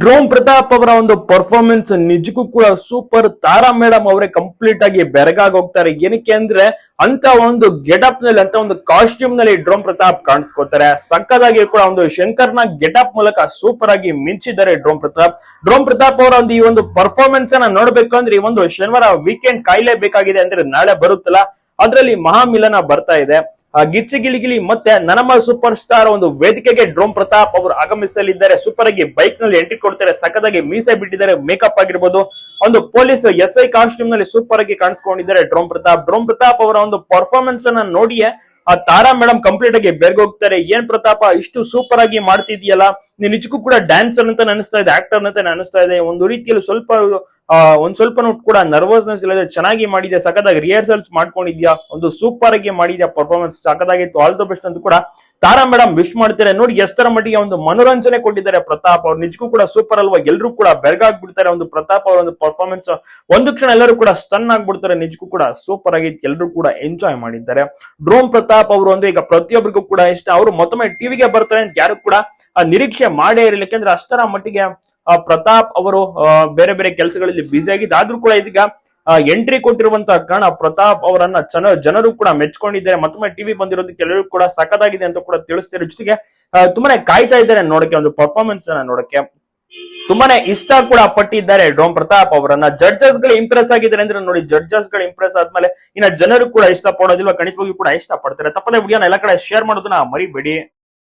Drone Pratap ಅವರ ಒಂದು performance ನಿಜಕ್ಕೂ ಕೂಡ ಸೂಪರ್ ತಾರಾ ಮೇಡಮ್ ಅವರೇ ಕಂಪ್ಲೀಟ್ ಆಗಿ ಬೆರಗಾಗಿ ಹೋಗ್ತಾರೆ. ಏನಕ್ಕೆ ಅಂದ್ರೆ ಅಂತ ಒಂದು ಗೆಟಪ್ನಲ್ಲಿ ಅಂತ ಒಂದು ಕಾಸ್ಟ್ಯೂಮ್ನಲ್ಲಿ ಡ್ರೋಮ್ ಪ್ರತಾಪ್ ಕಾಣಿಸ್ಕೊತಾರೆ ಸಕ್ಕದಾಗಿ ಕೂಡ ಒಂದು ಶಂಕರ್ನ ಗೆಟಪ್ ಮೂಲಕ ಸೂಪರ್ ಆಗಿ ಮಿಂಚಿದ್ದಾರೆ ಡ್ರೋಮ್ ಪ್ರತಾಪ್. ಡ್ರೋಮ್ ಪ್ರತಾಪ್ ಅವರ ಒಂದು ಈ ಒಂದು ಪರ್ಫಾರ್ಮೆನ್ಸ್ ಅನ್ನ ನೋಡ್ಬೇಕು ಅಂದ್ರೆ ಈ ಒಂದು ಶನಿವಾರ ವೀಕೆಂಡ್ ಕಾಯ್ಲೇಬೇಕಾಗಿದೆ ಅಂದ್ರೆ ನಾಳೆ ಬರುತ್ತಲ್ಲ. ಅದರಲ್ಲಿ ಮಹಾಮಿಲನ ಬರ್ತಾ ಇದೆ. ಗಿಚ್ಚಿ ಗಿಲಿಗಿಲಿ ಮತ್ತೆ ನನಮ ಸೂಪರ್ ಸ್ಟಾರ್ ಒಂದು ವೇದಿಕೆಗೆ ಡ್ರೋಮ್ ಪ್ರತಾಪ್ ಅವರು ಆಗಮಿಸಲಿದ್ದಾರೆ. ಸೂಪರ್ ಆಗಿ ಬೈಕ್ನಲ್ಲಿ ಎಂಟ್ರಿ ಕೊಡ್ತಾರೆ. ಸಖತ್ತಾಗಿ ಮೀಸೆ ಬಿಟ್ಟಿದ್ದಾರೆ. ಮೇಕಪ್ ಆಗಿರ್ಬೋದು. ಒಂದು ಪೊಲೀಸ್ ಎಸ್ ಐ ಕಾಸ್ಟ್ಯೂಮ್ನಲ್ಲಿ ಸೂಪರ್ ಆಗಿ ಕಾಣಿಸ್ಕೊಂಡಿದ್ದಾರೆ ಡ್ರೋಮ್ ಪ್ರತಾಪ್. ಡ್ರೋಮ್ ಪ್ರತಾಪ್ ಅವರ ಒಂದು ಪರ್ಫಾರ್ಮೆನ್ಸ್ ಅನ್ನ ನೋಡಿಯೇ ಆ ತಾರಾ ಮೇಡಮ್ ಕಂಪ್ಲೀಟ್ ಆಗಿ ಬೆರ್ಗೋಗ್ತಾರೆ. ಏನ್ ಪ್ರತಾಪ, ಇಷ್ಟು ಸೂಪರ್ ಆಗಿ ಮಾಡ್ತಿದ್ಯಲ್ಲ? ನಿಜಕ್ಕೂ ಕೂಡ ಡ್ಯಾನ್ಸರ್ ಅಂತ ಅನಿಸ್ತಾ ಇದೆ ಆಕ್ಟರ್ ಅಂತ ಅನಿಸ್ತಾ ಇದೆ. ಒಂದು ರೀತಿಯಲ್ಲಿ ಸ್ವಲ್ಪ ಒಂದ್ ಸ್ವಲ್ಪ ಕೂಡ ನರ್ವಸ್ನೆಸ್ ಇಲ್ಲದೆ ಚೆನ್ನಾಗಿ ಮಾಡಿದ್ಯಾ, ಸಖತ್ತಾಗಿ ರಿಹರ್ಸಲ್ಸ್ ಮಾಡ್ಕೊಂಡಿದ್ಯಾ, ಒಂದು ಸೂಪರ್ ಆಗಿ ಮಾಡಿದ್ಯಾ ಪರ್ಫಾರ್ಮೆನ್ಸ್ ಸಖತ್ತಾಗಿತ್ತು ಆಲ್ ದ ಬೆಸ್ಟ್ ಅಂತ ಕೂಡ ತಾರಾ ಮೇಡಮ್ ವಿಶ್ ಮಾಡ್ತಾರೆ. ನೋಡಿ ಎಷ್ಟರ ಮಟ್ಟಿಗೆ ಒಂದು ಮನೋರಂಜನೆ ಕೊಟ್ಟಿದ್ದಾರೆ ಪ್ರತಾಪ್ ಅವ್ರು. ನಿಜಕ್ಕೂ ಕೂಡ ಸೂಪರ್ ಅಲ್ವಾ? ಎಲ್ಲರೂ ಕೂಡ ಬೆರಗಾಗ್ಬಿಡ್ತಾರೆ. ಒಂದು ಪ್ರತಾಪ್ ಅವರ ಒಂದು ಪರ್ಫಾರ್ಮೆನ್ಸ್ ಒಂದು ಕ್ಷಣ ಎಲ್ಲರೂ ಕೂಡ ಸ್ಟನ್ ಆಗ್ಬಿಡ್ತಾರೆ. ನಿಜಕ್ಕೂ ಕೂಡ ಸೂಪರ್ ಆಗಿತ್ತು. ಎಲ್ಲರೂ ಕೂಡ ಎಂಜಾಯ್ ಮಾಡಿದ್ದಾರೆ. ಡ್ರೋನ್ ಪ್ರತಾಪ್ ಅವರು ಅಂದ್ರೆ ಈಗ ಪ್ರತಿಯೊಬ್ಬರಿಗೂ ಕೂಡ ಇಷ್ಟ. ಅವರು ಮತ್ತೊಮ್ಮೆ ಟಿವಿಗೆ ಬರ್ತಾರೆ ಅಂತ ಯಾರು ಕೂಡ ನಿರೀಕ್ಷೆ ಮಾಡೇ ಇರಲಿಲ್ಲ ಅಂದ್ರೆ ಅಷ್ಟರ ಮಟ್ಟಿಗೆ ಪ್ರತಾಪ್ ಅವರು ಬೇರೆ ಬೇರೆ ಕೆಲಸಗಳಲ್ಲಿ ಬ್ಯುಸಿ ಆಗಿದ್ದು ಆದ್ರೂ ಕೂಡ ಇದೀಗ ಎಂಟ್ರಿ ಕೊಟ್ಟಿರುವಂತಹ ಕಾರಣ ಪ್ರತಾಪ್ ಅವರನ್ನ ಜನ ಜನರು ಕೂಡ ಮೆಚ್ಕೊಂಡಿದ್ದಾರೆ. ಮತ್ತೊಮ್ಮೆ ಟಿವಿ ಬಂದಿರೋದು ಕೆಲವರು ಕೂಡ ಸಖತ್ತಾಗಿದೆ ಅಂತ ಕೂಡ ತಿಳಿಸ್ತಾರೆ ಜೊತೆಗೆ ತುಂಬಾನೇ ಕಾಯ್ತಾ ಇದ್ದಾರೆ ನೋಡಕ್ಕೆ ಒಂದು ಪರ್ಫಾರ್ಮೆನ್ಸ್ ಅನ್ನ ನೋಡಕ್ಕೆ ತುಂಬಾನೇ ಇಷ್ಟ ಕೂಡ ಪಟ್ಟಿದ್ದಾರೆ ಡೋಮ್ ಪ್ರತಾಪ್ ಅವರನ್ನ. ಜಡ್ಜಸ್ಗಳು ಇಂಪ್ರೆಸ್ ಆಗಿದ್ದಾರೆ ಅಂದ್ರೆ ನೋಡಿ ಜಡ್ಜಸ್ಗಳು ಇಂಪ್ರೆಸ್ ಆದ್ಮೇಲೆ ಇನ್ನ ಜನರು ಕೂಡ ಇಷ್ಟ ಪಡೋದಿಲ್ವಾ ಖಂಡಿತವಾಗಿ ಕೂಡ ಇಷ್ಟ ಪಡ್ತಾರೆ ತಪ್ಪದೆ ವಿಡಿಯೋನ ಎಲ್ಲ ಕಡೆ ಶೇರ್ ಮಾಡೋದನ್ನ ಮರಿಬೇಡಿ.